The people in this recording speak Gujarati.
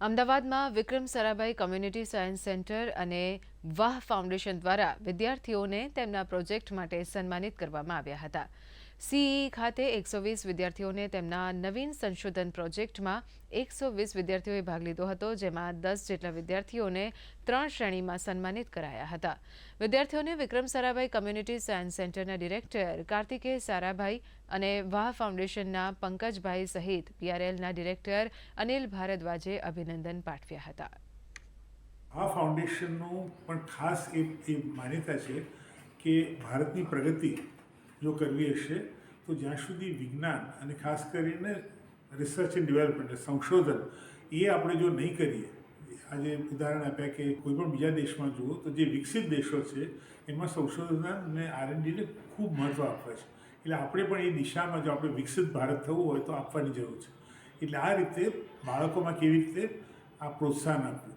અમદાવાદમાં Vikram Sarabhai community science centre અને વાહ ફાઉન્ડેશન દ્વારા વિદ્યાર્થીઓને તેમના પ્રોજેક્ટ માટે સન્માનિત કરવામાં આવ્યા હતા. સીઈ ખાતે એકસો વીસ વિદ્યાર્થીઓને તેમના નવીન સંશોધન પ્રોજેક્ટમાં એકસો વીસ વિદ્યાર્થીઓએ ભાગ લીધો હતો, જેમાં દસ જેટલા વિદ્યાર્થીઓને ત્રણ શ્રેણીમાં સન્માનિત કરાયા હતા. વિદ્યાર્થીઓને વિક્રમ સારાભાઈ કમ્યુનિટી સાયન્સ સેન્ટરના ડિરેક્ટર કાર્તિકેય સારાભાઈ અને વાહ ફાઉન્ડેશનના પંકજભાઈ સહિત પીઆરએલના ડિરેક્ટર અનિલ ભારદ્વાજે અભિનંદન પાઠવ્યા હતા. આ ફાઉન્ડેશનનું પણ ખાસ એ માન્યતા છે કે ભારતની પ્રગતિ જો કરવી હશે, તો જ્યાં સુધી વિજ્ઞાન અને ખાસ કરીને રિસર્ચ એન્ડ ડેવલપમેન્ટ સંશોધન, એ આપણે જો નહીં કરીએ, આજે ઉદાહરણ આપ્યા કે કોઈ પણ બીજા દેશમાં જુઓ, તો જે વિકસિત દેશો છે, એમાં સંશોધન અને આરએનડીને ખૂબ મહત્ત્વ આપે છે. એટલે આપણે પણ એ દિશામાં જો આપણે વિકસિત ભારત થવું હોય તો આપવાની જરૂર છે. એટલે આ રીતે બાળકોમાં કેવી રીતે આ પ્રોત્સાહન આપવું?